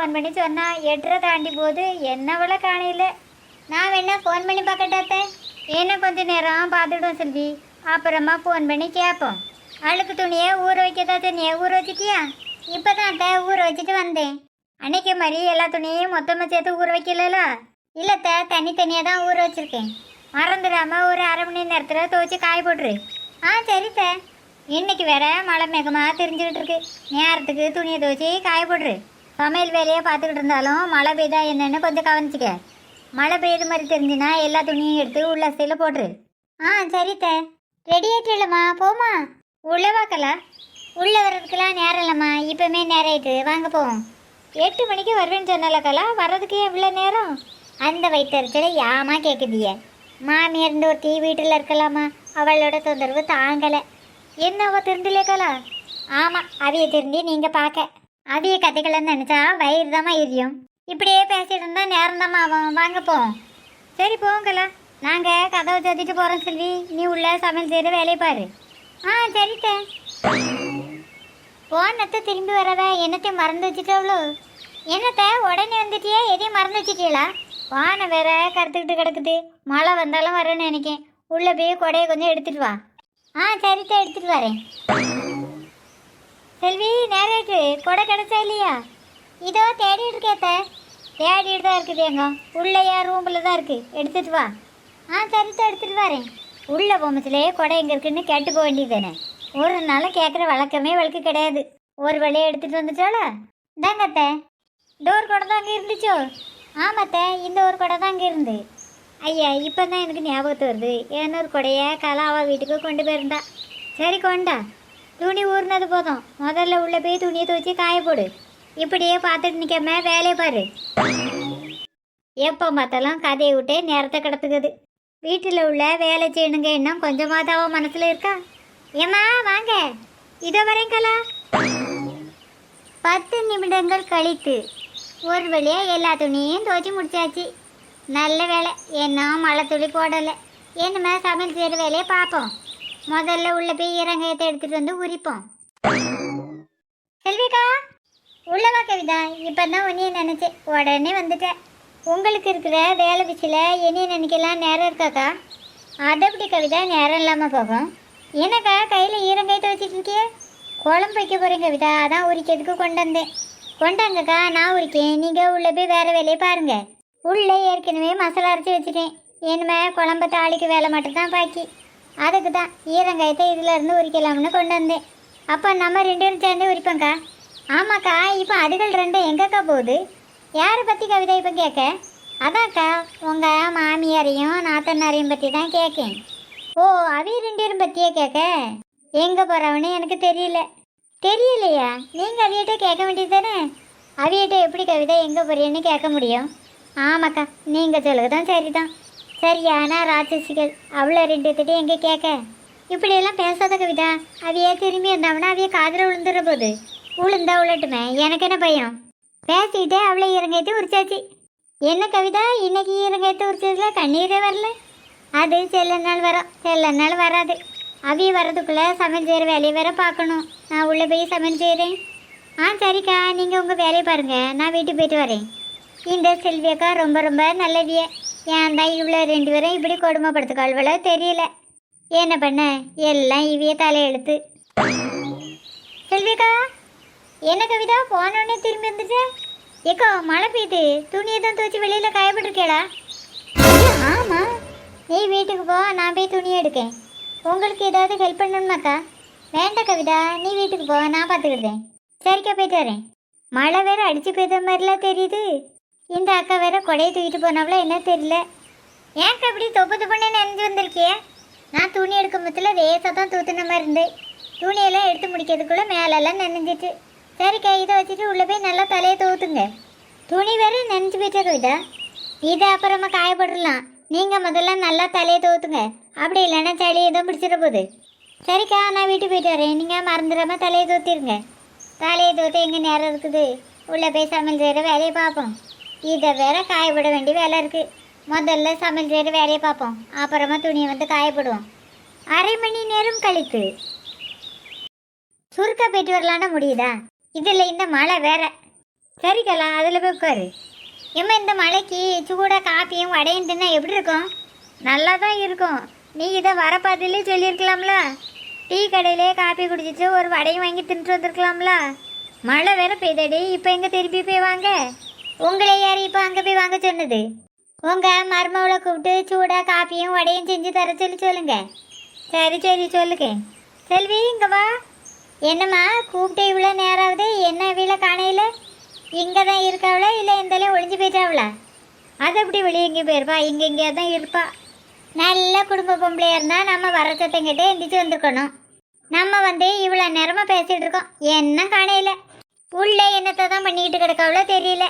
Phone பண்ணி சொன்னால் எட்டரை தாண்டி போகுது. என்னவள காணையில் நான் வேணா ஃபோன் பண்ணி பார்க்கட்டாத்த என்ன கொஞ்ச நேரம் பார்த்துடுவோம் செல்வி. அப்புறமா ஃபோன் பண்ணி கேட்போம். அழுக்கு துணியை ஊற வைக்கதா தண்ணியை ஊற வச்சிட்டியா? இப்போ தான் அத்தை. ஊற வச்சுட்டு வந்தேன். அன்னைக்கு மாதிரி எல்லா துணியையும் மொத்தமாக சேர்த்து ஊற வைக்கல இல்லைத்த தனித்தனியாக தான் ஊற வச்சிருக்கேன். மறந்துடாமல் ஒரு அரை மணி நேரத்தில் துவைச்சி காய போட்டுரு. ஆ சரித்த இன்னைக்கு வேற மழை மேகமாக தெரிஞ்சுக்கிட்டு இருக்கு. நேரத்துக்கு துணியை துவைச்சி காய போட்டுரு. சமையல் வேலையை பார்த்துக்கிட்டு இருந்தாலும் மழை பெய்தா என்னென்னு கொஞ்சம் கவனிச்சுக்க. மழை பெய்யுது மாதிரி தெரிஞ்சுன்னா எல்லா துணியும் எடுத்து உள்ள சைடில் போட்டுரு. ஆ சரித்த. ரெடி ஆயிட்டுலம்மா போமா உள்ளே வாக்கலா. உள்ளே வர்றதுக்கெல்லாம் நேரம் இல்லைம்மா இப்போமே நேரம் ஆயிட்டு. வாங்க போவோம். எட்டு மணிக்கு வருவேன்னு சொன்னாலக்கலா வர்றதுக்கு எவ்வளோ நேரம்? அந்த வயிற்றுல யாமா கேட்குதிய மாமியார் இந்த ஒருத்தி வீட்டில் இருக்கலாமா? அவளோட தொந்தரவு தாங்கலை. என்னவோ அவ ஆமாம் அவிய திருந்தி நீங்கள் பார்க்க அவிய கதைகள்னு நினச்சா வயிறு தாம்மா எரியும். இப்படியே பேசிட்டு இருந்தா நேரம் தாம்மா ஆகும். வாங்க போவோம். சரி போங்கல நாங்கள் கதவை சத்திட்டு போகிறோம் செல்வி. நீ உள்ள சமையல் செய்கிற வேலையை பாரு. ஆ சரித்தே போனத்தை திரும்பி வரவ என்னத்தை மறந்து வச்சுட்டவளோ? என்னத்தை? உடனே வந்துட்டியே? எதையும் மறந்து வச்சுட்டீங்களா வானம் வேற கருத்துக்கிட்டு கிடக்குது. மழை வந்தாலும் வரேன்னு நினைக்கேன். உள்ளே போய் கொடையை கொஞ்சம் எடுத்துகிட்டு வா. ஆ சரித்த எடுத்துகிட்டு வரேன். செல்வி நேராயிட்டு கொடை கிடைச்சா இல்லையா? இதோ தேடிட்டு இருக்கேத்த தேடிட்டு தான் இருக்குது எங்க. உள்ளேயா ரூமில் தான் இருக்குது எடுத்துட்டு வா. ஆ சரித்த எடுத்துட்டு வரேன். உள்ள பொம்மச்சிலே கொடை எங்கே இருக்குன்னு கேட்டு போக வேண்டியதுதானே ஒரு நாளும் கேட்குற வழக்கமே வழக்கு கிடையாது. ஒரு வழியை எடுத்துகிட்டு வந்துட்டாளா இந்தாங்கத்த டோர் கொடை தான் அங்கே இருந்துச்சோ? ஆமாத்த இந்த ஒரு கொடை தான் அங்கே இருந்து. ஐயா இப்போ தான் எனக்கு ஞாபகத்து வருது. ஏன்னொரு கொடையை கலாவா வீட்டுக்கு கொண்டு போயிருந்தா? சரி கொண்டா. துணி ஊறினது போதும். முதல்ல உள்ளே போய் துணியை துவச்சி காய போடு. இப்படியே பார்த்துட்டு நிற்காம வேலையை பாரு. எப்போ பார்த்தாலும் கதையை விட்டே நேரத்தை கிடத்துக்குது வீட்டில் உள்ள வேலை செய்யணுங்க இன்னும் கொஞ்சமாக தான் மனசில் இருக்கா? ஏம்மா வாங்க. இதோ வரேன் பத்து நிமிடங்கள் கழித்து ஒரு வழியாக எல்லா துணியையும் துவச்சி முடிச்சாச்சு. நல்ல வேலை. என்ன மழை துளி போடலை. என்னமே சமையல் செய்கிற வேலையை பார்ப்போம். முதல்ல உள்ள போய் இறங்காயத்தை எடுத்துட்டு வந்து உரிப்போம். செல்விக்கா உள்ளவா கவிதா. இப்போ தான் உன்னைய நினச்சேன். உடனே வந்துட்டேன். உங்களுக்கு இருக்கிற வேலை பிச்சில் என்னைய நினைக்கலாம் நேரம் இருக்காக்கா அதை அப்படி கவிதா நேரம் இல்லாமல் போகும்? என்னக்கா கையில் ஈரங்காயத்தை வச்சுட்டு இருக்கியே? குழம்பு வைக்க போகிறேன் கவிதா. அதான் உரிக்கிறதுக்கு கொண்டு வந்தேன். கொண்டாங்கக்கா நான் உரிக்கேன் நீங்கள் உள்ளே போய் வேறு வேலையை பாருங்கள் உள்ளே ஏற்கனவே மசாலா அரைச்சி வச்சுட்டேன். இனிமே குழம்பு தாளிக்கு வேலை மட்டும்தான் பாக்கி. அதுக்கு தான் ஈரங்காயத்தை இதில் இருந்து உரிக்கலாம்னு கொண்டு வந்தேன். அப்போ நம்ம ரெண்டு பேரும் சேர்ந்து உரிப்போங்க்கா ஆமாக்கா இப்போ அதுகள் ரெண்டும் எங்கக்கா போகுது? யாரை பற்றி கவிதை இப்போ கேட்க? அதான்க்கா உங்கள் மாமியாரையும் நாத்தனாரையும் பற்றி தான் கேட்கேன். ஓ அவி ரெண்டு பேரும் பற்றியே கேட்க? எங்கே போகிறவனு எனக்கு தெரியல. தெரியலையா? நீங்கள் அவியிட்ட கேட்க வேண்டியது தானே? அவியிட்ட எப்படி கவிதை எங்கே போகிறேன்னு கேட்க முடியும்? ஆமாக்கா நீங்கள் சொல்லுங்க தான் சரி தான் சரியான ராட்சசிகள் அவ்வளோ ரெண்டு திட்டம் எங்கே கேட்க? இப்படியெல்லாம் பேசாத கவிதா அவையே திரும்பி இருந்தாங்கன்னா அவைய காதில் விழுந்துடுற போது. விழுந்தா விழட்டுமே எனக்கு என்ன பயம்? பேசிக்கிட்டே அவளை இறங்கைத்து உரிச்சாச்சு. என்ன கவிதா இன்னைக்கு இறங்கைத்து உரிச்சதுல கண்ணீரே வரல? அது சில நாள் வரும் சில நாள் வராது. அவிய வரதுக்குள்ளே சமையல் செய்கிற வேலையை வேற பார்க்கணும். நான் உள்ளே போய் சமையல் செய்கிறேன் ஆ சரிக்கா நீங்கள் உங்கள் வேலையை பாருங்கள் நான் வீட்டுக்கு போயிட்டு வரேன். இந்த செல்வியக்கா ரொம்ப ரொம்ப நல்லவிய. ஏன் தான் இவ்வளோ ரெண்டு பேரும் இப்படி கொடுமைப்படுத்துக்காள்வளோ தெரியல? என்ன பண்ண? எல்லாம் இவிய தலையெழுத்து. செல்விக்கா என்ன கவிதா? போனோடனே திரும்பி வந்துட்டு? ஏக்கோ மழை பெய்யுது. துணியை தான் துவச்சி வெளியில் காயப்பட்டிருக்கேடா ஆமாம் நீ வீட்டுக்கு போ நான் போய் துணி எடுக்கேன். உங்களுக்கு ஏதாவது ஹெல்ப் பண்ணணுமாக்கா? வேண்டாம் கவிதா நீ வீட்டுக்கு போ நான் பார்த்துக்கிட்டேன் சரிக்கா போயிட்டு வரேன். மழை வேற அடிச்சு பெய்த மாதிரிலாம் தெரியுது. இந்த அக்கா வேற கொடையை தூக்கிட்டு போனவள என்ன தெரியல? ஏன்க்கா இப்படி தொப்பு தொப்புன்னு நினைஞ்சு வந்திருக்கிய? நான் துணி எடுக்கும் பத்தில் லேசாக தான் தூத்துன மாதிரி இருந்து. துணியெல்லாம் எடுத்து முடிக்கிறதுக்குள்ளே மேலெல்லாம் நனைஞ்சிட்டு சரிக்கா இதை வச்சுட்டு உள்ளே போய் நல்லா தலையை தூத்துங்க துணி வேற நனைஞ்சு போயிட்டே கவிதா இதை அப்புறமா காயப்படலாம். நீங்கள் முதல்ல நல்லா தலையை தூத்துங்க அப்படி இல்லைன்னா சளி எதுவும் பிடிச்சிட போகுது. சரிக்கா நான் வீட்டுக்கு போயிட்டு வரேன். நீங்கள் மறந்துடாம தலையை தூத்திருங்க. தலையை தூத்த எங்கே நேரம் இருக்குது? உள்ளே போய் சமையல் செய்கிற வேலையை பார்ப்போம். இதை வேற காயப்பட வேண்டிய வேலை இருக்குது முதல்ல சமையல் செய்கிற வேலையை பார்ப்போம். அப்புறமா துணியை வந்து காயப்படுவோம். அரை மணி நேரம் கழித்து. சுருக்கா போயிட்டு வரலான்னா முடியுதா? இதில் இந்த மழை வேற. சரி கலா அதில் போய் உட்காரு. ஏம்மா இந்த மழைக்கு சூடாக காப்பியும் வடையும் தின்னா எப்படி இருக்கும்? நல்லா தான் இருக்கும். நீ இதை வர பார்த்துலேயே சொல்லியிருக்கலாம்ல? டீ கடையிலே காப்பி குடிச்சிட்டு ஒரு வடையும் வாங்கி தின்ட்டு வந்திருக்கலாம்ல? மழை வேற பெய்தடி இப்போ எங்கே திருப்பி போய் வாங்க? உங்களை யார் இப்போ அங்கே போய் வாங்க சொன்னது? உங்கள் மருமவளை கூப்பிட்டு சூடாக காப்பியும் வடையும் செஞ்சு தர சொல்லி சொல்லுங்க. சரி சரி சொல்லுங்க. செல்வி இங்கே வா. என்னம்மா கூப்பிட்டு இவ்வளோ நேரம் ஆகுது. என்ன வீல காணையில்? இங்கே தான் இருக்காவளா இல்லை எந்தாலும் ஒழிஞ்சு போயிட்டாவளா? அது எப்படி வெளியே எங்கேயும் போயிருப்பா? இங்கே இங்கேயே தான் இருப்பா. நல்ல குடும்ப பொம்பளையாக இருந்தால் நம்ம வர சத்தங்கிட்டே எந்திரிச்சு வந்திருக்கணும் நம்ம வந்து இவ்வளோ நேரமாக பேசிகிட்டு இருக்கோம். என்ன காணையில்? உள்ளே என்னத்தை தான் பண்ணிக்கிட்டு கிடக்காவளோ தெரியல.